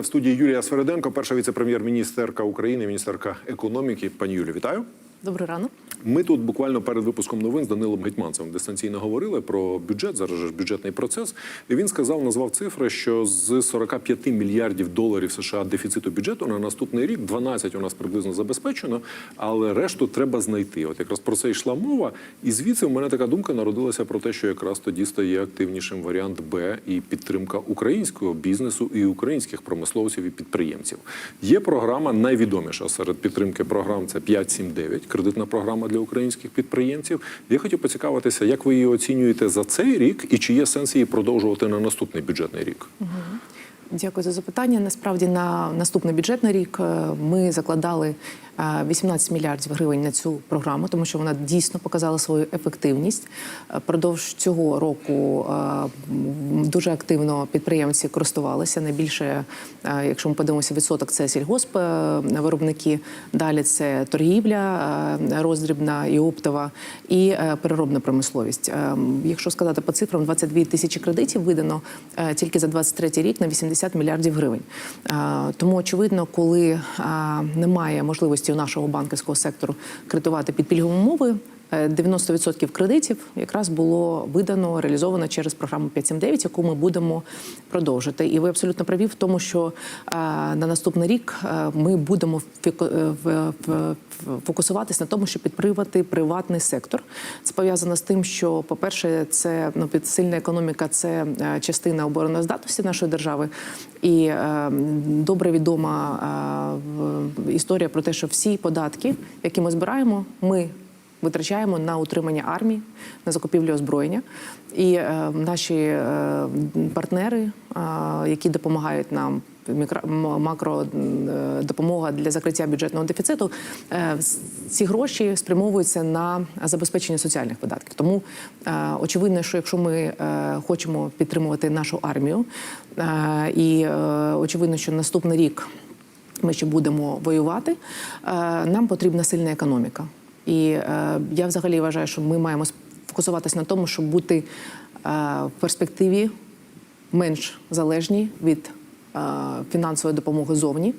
В студії Юлія Свереденко, перша віце-прем'єр-міністерка України, міністерка економіки. Пані Юлі, вітаю. Добрий ранок. Ми тут буквально перед випуском новин з Данилом Гетьманцевим дистанційно говорили про бюджет. Зараз же бюджетний процес. І він сказав, назвав цифри, що з 45 мільярдів доларів США дефіциту бюджету на наступний рік 12 у нас приблизно забезпечено, але решту треба знайти. От якраз про це йшла мова. І звідси в мене така думка народилася про те, що якраз тоді стає активнішим варіант Б і підтримка українського бізнесу і українських промисловців і підприємців. Є програма найвідоміша серед підтримки програм. Це 5.7.9, кредитна програма для українських підприємців. Я хотів поцікавитися, як ви її оцінюєте за цей рік, і чи є сенс її продовжувати на наступний бюджетний рік? Дякую за запитання. Насправді на наступний бюджетний рік е, ми закладали 18 мільярдів гривень на цю програму, тому що вона дійсно показала свою ефективність. Продовж цього року дуже активно підприємці користувалися. Найбільше, якщо ми подивимося, відсоток це сільгосп е, виробники. Далі це торгівля роздрібна і оптова, і е, переробна промисловість. Е, Якщо сказати по цифрам, 22 тисячі кредитів видано тільки за 23 рік на 80 мільярдів гривень. Тому очевидно, коли немає можливості у нашого банківського сектору кредитувати під пільгові умови. Е, 90% кредитів якраз було видано, реалізовано через програму 579, яку ми будемо продовжити. І ви абсолютно праві в тому, що е, на наступний рік е, ми будемо е, фокусуватись на тому, щоб підтримати приватний сектор. Це пов'язано з тим, що, по-перше, це ну, під- сильна економіка, це е, частина обороноздатності нашої держави. І е, добре відома е, історія про те, що всі податки, які ми збираємо, ми витрачаємо на утримання армії, на закупівлю озброєння. І е, наші е, партнери, е, які допомагають нам. Мікро, м- макро е, допомога для закриття бюджетного дефіциту. е, Ці гроші спрямовуються на забезпечення соціальних податків. Тому е, очевидно, що якщо ми хочемо підтримувати нашу армію, і очевидно, що наступний рік ми ще будемо воювати, нам потрібна сильна економіка. І е, я взагалі вважаю, що ми маємо фокусуватися на тому, щоб бути е, в перспективі менш залежні від фінансової допомоги зовні.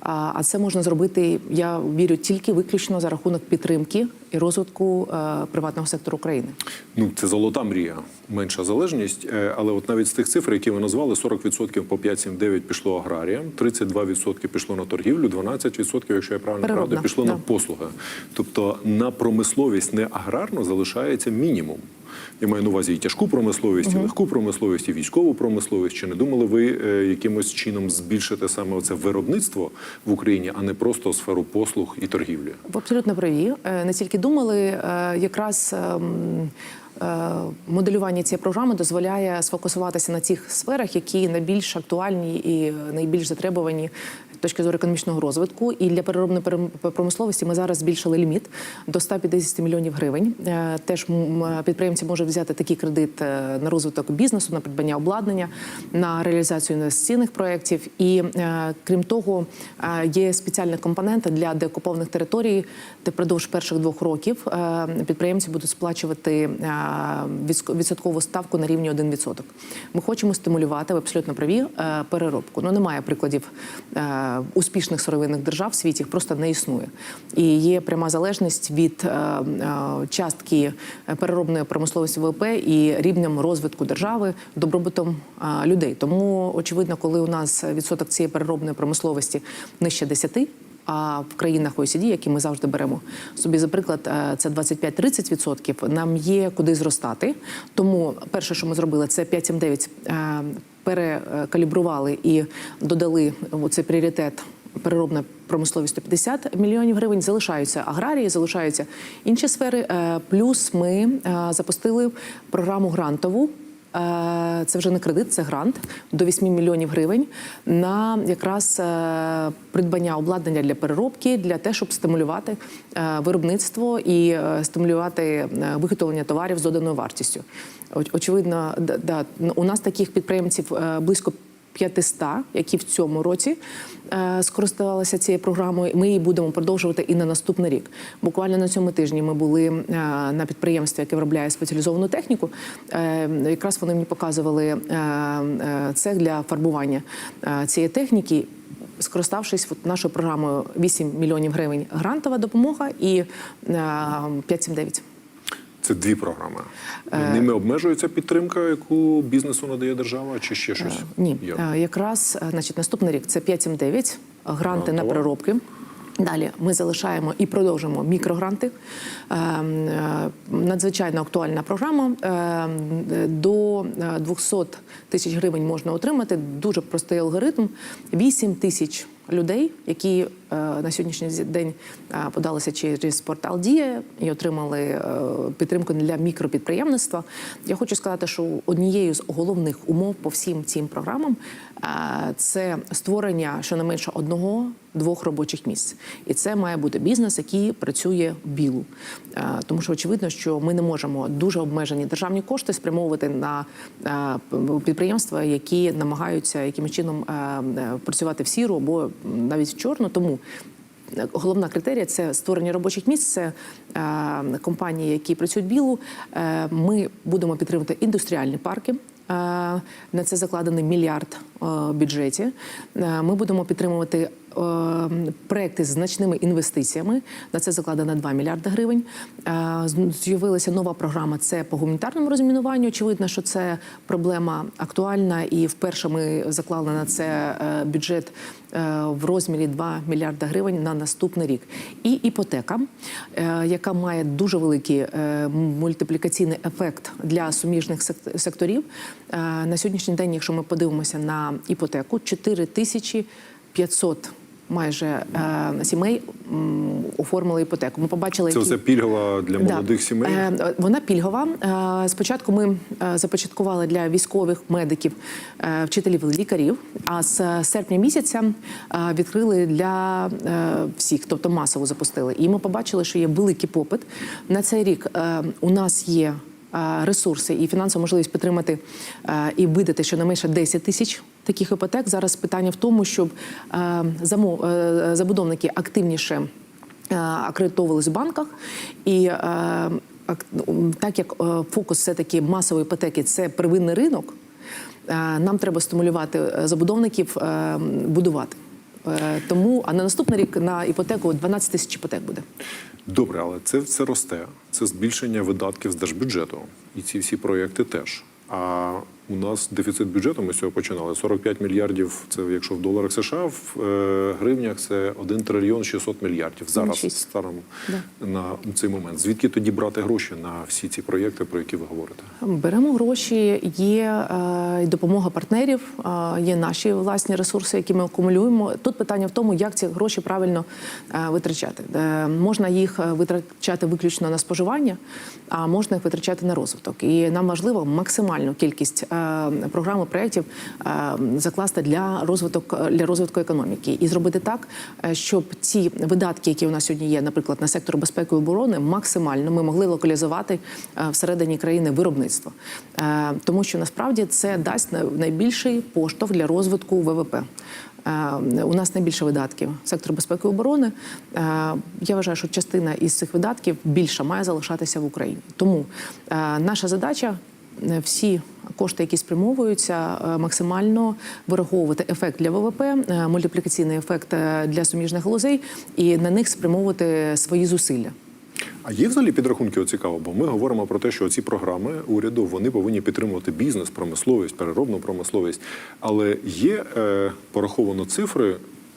А а це можна зробити, я вірю, тільки виключно за рахунок підтримки і розвитку е, приватного сектору України. Ну, це золота мрія, менша залежність. Е, Але от навіть з тих цифр, які ви назвали, 40% по 5,7,9 пішло аграріям, 32% пішло на торгівлю, 12%, якщо я правильно правда, пішло да. на послуги. Тобто на промисловість не аграрну залишається мінімум. Я маю на увазі і тяжку промисловість, і легку промисловість, і військову промисловість. Чи не думали ви е, якимось чином збільшити саме оце виробництво в Україні, а не просто сферу послуг і торгівлі? Ви абсолютно праві. Е, Не тільки думали, е, якраз. ем, Моделювання цієї програми дозволяє сфокусуватися на цих сферах, які найбільш актуальні і найбільш затребувані точки зору економічного розвитку. І для переробної промисловості ми зараз збільшили ліміт до 150 мільйонів гривень. Е, Теж підприємці можуть взяти такий кредит е, на розвиток бізнесу, на придбання обладнання, на реалізацію інвестиційних проєктів. І е, крім того, є спеціальна компонента для деокупованих територій, де впродовж перших двох років підприємці будуть сплачувати відсоткову ставку на рівні 1%. Ми хочемо стимулювати, ви абсолютно праві, переробку. Ну немає прикладів успішних сировинних держав в світі, просто не існує. І є пряма залежність від е, е, частки переробної промисловості ВВП і рівнем розвитку держави, добробутом е, людей. Тому очевидно, коли у нас відсоток цієї переробної промисловості нижче 10%, а в країнах OECD, які ми завжди беремо собі за приклад, е, це 25-30%, Нам є куди зростати. Тому перше, що ми зробили, це 5,7,9 е, перекалібрували і додали цей пріоритет. Переробна промисловість 150 мільйонів гривень. Залишаються аграрії, залишаються інші сфери. Е, Плюс ми е, запустили програму грантову. Е, Це вже не кредит, це грант до 8 мільйонів гривень на якраз е, придбання обладнання для переробки, для те, щоб стимулювати е, виробництво і стимулювати виготовлення товарів з доданою вартістю. Очевидно, да, у нас таких підприємців близько 500, які в цьому році е, скористалися цією програмою. Ми її будемо продовжувати і на наступний рік. Буквально на цьому тижні ми були е, на підприємстві, яке виробляє спеціалізовану техніку. Е, Якраз вони мені показували цех для фарбування цієї техніки. Скориставшись нашою програмою 8 мільйонів гривень грантова допомога і е, 579. Це дві програми. Ними обмежується підтримка, яку бізнесу надає держава, чи ще щось? Ні, є? Е, якраз е, значить, наступний рік це 579, гранти на переробки. Далі ми залишаємо і продовжимо мікрогранти. Е, е, Надзвичайно актуальна програма. Е, До е, 200 тисяч гривень можна отримати. Дуже простий алгоритм. 8 тисяч людей, які е, на сьогоднішній день е, подалися через портал Дія і отримали е, підтримку для мікропідприємництва. Я хочу сказати, що однією з головних умов по всім цим програмам е, це створення щонайменше одного. Двох робочих місць, і це має бути бізнес, який працює в білу, Е, тому що очевидно, що ми не можемо дуже обмежені державні кошти спрямовувати на е, підприємства, які намагаються якимось чином е, е, працювати в сіру або навіть в чорну. Тому Головна критерія це створення робочих місць. Це е, компанії, які працюють білу. Е, ми будемо підтримувати індустріальні парки. Е, на це закладений мільярд е, бюджеті. Е, ми будемо підтримувати проекти з значними інвестиціями. На це закладено 2 мільярди гривень. Е, З'явилася нова програма. Це по гуманітарному розмінуванню. Очевидно, що це проблема актуальна, і вперше ми заклали на це е, бюджет е, в розмірі 2 мільярда гривень на наступний рік. І іпотека, е, яка має дуже великий е, мультиплікаційний ефект для суміжних сек- секторів. Е, На сьогоднішній день, якщо ми подивимося на іпотеку, 4 тисячі 500 майже е, сімей м, оформили іпотеку. Ми побачили, Це які... все пільгова для Да. молодих сімей. Е, Вона пільгова. Е, Спочатку ми е, започаткували для військових медиків, е, вчителів, лікарів. А з серпня місяця е, відкрили для е, всіх, тобто масово запустили. І ми побачили, що є великий попит на цей рік. е, У нас є. Е, Ресурси і фінансова можливість підтримати е, і видати щонайменше 10 тисяч таких іпотек. Зараз питання в тому, щоб е, забудовники активніше акредитовувались в банках і. Так як фокус все таки масової іпотеки це первинний ринок, нам треба стимулювати забудовників будувати. Е, Тому а на наступний рік на іпотеку 12 тисяч іпотек буде. Добре, але це все росте. Це збільшення видатків з держбюджету. І ці всі проєкти теж. А у нас дефіцит бюджету, ми з цього починали. 45 мільярдів, це якщо в доларах США, в е, гривнях це 1 трильйон 600 мільярдів. Зараз станом Да. на цей момент. Звідки тоді брати гроші на всі ці проєкти, про які ви говорите? Беремо гроші, є е, допомога партнерів, е, є наші власні ресурси, які ми акумулюємо. Тут питання в тому, як ці гроші правильно витрачати. Можна їх витрачати виключно на споживання, а можна їх витрачати на розвиток. І нам важливо максимальну кількість е, програм і проєктів е, закласти для розвиток для розвитку економіки і зробити так, е, щоб ці видатки, які у нас сьогодні є, наприклад, на сектор безпеки і оборони, максимально ми могли локалізувати всередині країни виробництво, тому що насправді це дасть найбільший поштовх для розвитку ВВП. У нас найбільше видатків сектор безпеки і оборони. Я вважаю, що частина із цих видатків більша має залишатися в Україні. Тому наша задача всі кошти, які спрямовуються, е, максимально вираховувати ефект для ВВП, е, мультиплікаційний ефект е, для суміжних галузей і на них спрямовувати свої зусилля. А є взагалі підрахунки цікаво, бо ми говоримо про те, що ці програми уряду вони повинні підтримувати бізнес, промисловість, переробну промисловість. Але є е, пораховано цифри.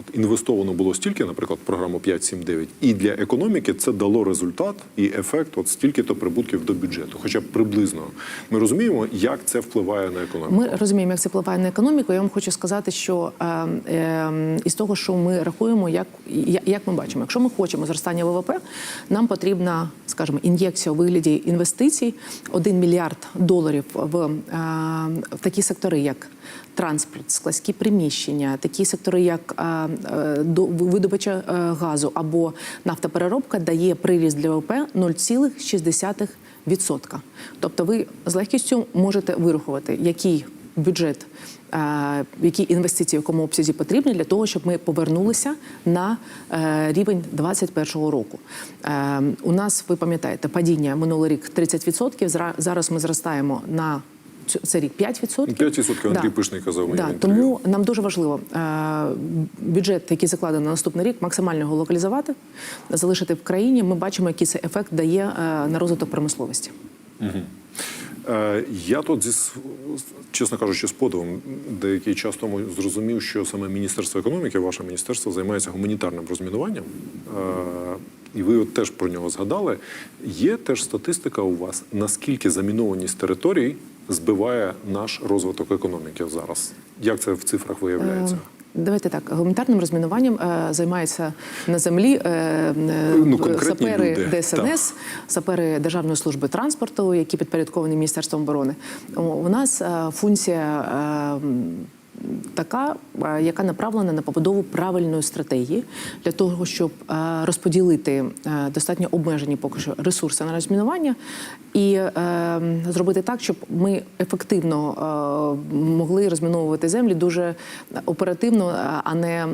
От інвестовано було стільки, наприклад, в програму 5.7.9, і для економіки це дало результат і ефект, от стільки-то прибутків до бюджету. Хоча б приблизно ми розуміємо, як це впливає на економіку. Ми розуміємо, як це впливає на економіку. Я вам хочу сказати, що е, е, із того, що ми рахуємо, як, як ми бачимо, якщо ми хочемо зростання ВВП, нам потрібна, скажімо, ін'єкція у вигляді інвестицій 1 мільярд доларів в, е, в такі сектори, як транспорт, складські приміщення, такі сектори, як е, е, до- видобича е, газу або нафтопереробка, дає приріст для ВВП 0,6%. Тобто ви з легкістю можете вирахувати, який бюджет, е, які інвестиції в якому обсязі потрібні для того, щоб ми повернулися на е, рівень 2021 року. Е, У нас ви пам'ятаєте падіння минулий рік 30%, зра- Зараз ми зростаємо на це рік 5%. 5% Андрій Да. Пишний казав мені Да, в тому нам дуже важливо бюджет, який закладений на наступний рік, максимально його локалізувати, залишити в країні. Ми бачимо, який це ефект дає на розвиток промисловості. Е, Я тут зі чесно кажучи, з подивом деякий час тому зрозумів, що саме Міністерство економіки, ваше міністерство, займається гуманітарним розмінуванням. Е, І ви от теж про нього згадали. Є теж статистика у вас, наскільки замінованість територій збиває наш розвиток економіки зараз? Як це в цифрах виявляється? Давайте так, гуманітарним розмінуванням е, займаються на землі е, е, Ну, сапери люди, ДСНС, сапери Державної служби транспорту, які підпорядковані Міністерством оборони. У нас е, функція. е, Така, е, яка направлена на побудову правильної стратегії для того, щоб е, розподілити е, достатньо обмежені поки що ресурси на розмінування і зробити так, щоб ми ефективно могли розміновувати землі дуже оперативно, а не,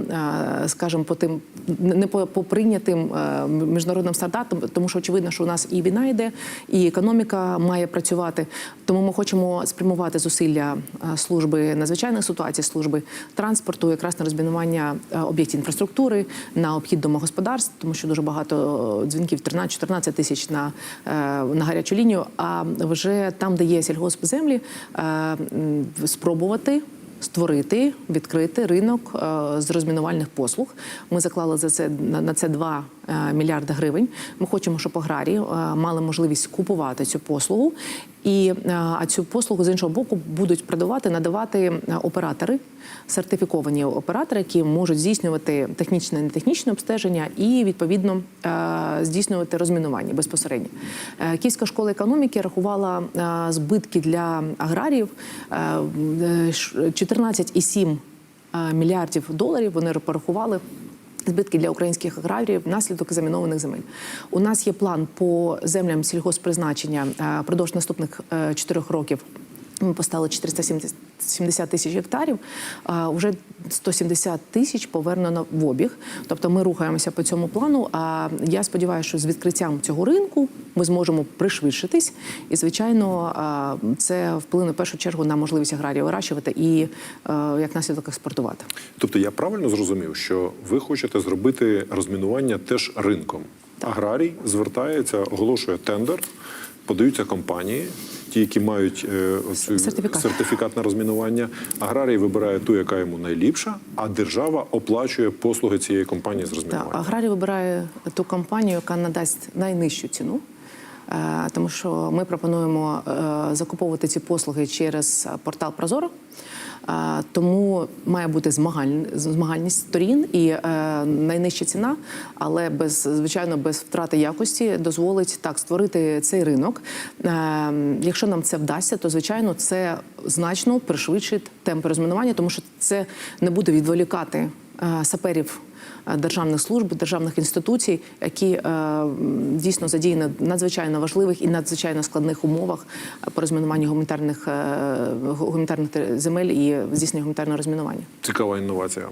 скажімо, по тим не по, прийнятим міжнародним стандартам, тому що очевидно, що у нас і війна йде, і економіка має працювати. Тому ми хочемо спрямувати зусилля служби надзвичайних ситуацій, служби транспорту, якраз на розмінування е, об'єктів інфраструктури, на обхід домогосподарств, тому що дуже багато е, дзвінків 13-14 тисяч на, е, на гарячу лінію. А вже там, де є сільгоспземлі, спробувати. Створити, відкрити ринок з розмінувальних послуг. Ми заклали за це на, це 2 е, мільярди гривень. Ми хочемо, щоб аграрії е, мали можливість купувати цю послугу, і е, а цю послугу з іншого боку будуть продавати, надавати оператори, сертифіковані оператори, які можуть здійснювати технічне і нетехнічне обстеження і відповідно здійснювати розмінування безпосередньо. Київська школа економіки рахувала збитки для аграріїв е, е, ш- 14,7 е, мільярдів доларів. Вони порахували. Збитки для українських аграріїв внаслідок замінованих земель. У нас є план по землям сільгоспризначення продовж впродовж наступних е, чотирьох років. Ми поставили 470 тисяч гектарів. а Уже 170 тисяч повернено в обіг. Тобто ми рухаємося по цьому плану. А я сподіваюся, що з відкриттям цього ринку ми зможемо пришвидшитись. І, звичайно, це вплине в першу чергу на можливість аграрії вирощувати і е, як наслідок експортувати. Тобто я правильно зрозумів, що ви хочете зробити розмінування теж ринком. Аграрій звертається, оголошує тендер, подаються компанії, ті, які мають е, Сертифікат. сертифікат на розмінування. Аграрій вибирає ту, яка йому найліпша, а держава оплачує послуги цієї компанії з Так, розмінування. аграрій вибирає ту компанію, яка надасть найнижчу ціну. е, Тому що ми пропонуємо е, закуповувати ці послуги через портал Прозоро. Тому має бути змагаль- змагальність сторін і е, найнижча ціна, але без звичайно без втрати якості дозволить так створити цей ринок. Е, Якщо нам це вдасться, то звичайно це значно пришвидшить темпи розмінування, тому що це не буде відволікати е, саперів державних служб, державних інституцій, які е, дійсно задіяні в надзвичайно важливих і надзвичайно складних умовах е, по розмінуванню гуманітарних е, гуманітарних земель і здійснення гуманітарного розмінування. Цікава інновація.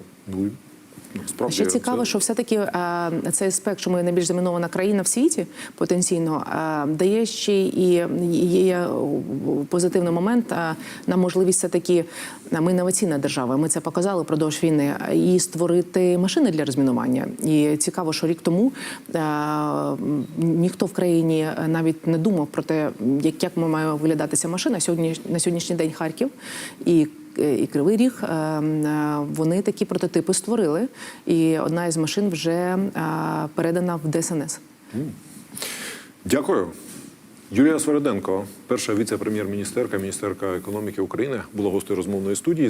Ну ну, Ще цікаво, це- що все-таки е, цей аспект, що ми найбільш замінована країна в світі потенційно, е, дає ще і є позитивний момент е, на можливість все таки ми інноваційна держава. Ми це показали впродовж війни і створити машини для розмінування. І цікаво, що рік тому ніхто в країні навіть не думав про те, як, як ми маємо виглядати ця машина. Сьогодні на сьогоднішній день Харків і і Кривий Ріг е, е, вони такі прототипи створили, і одна із машин вже е, передана в ДСНС. Дякую. Юлія Свереденко, перша віце-прем'єр-міністерка, міністерка економіки України, була гостею розмовної студії.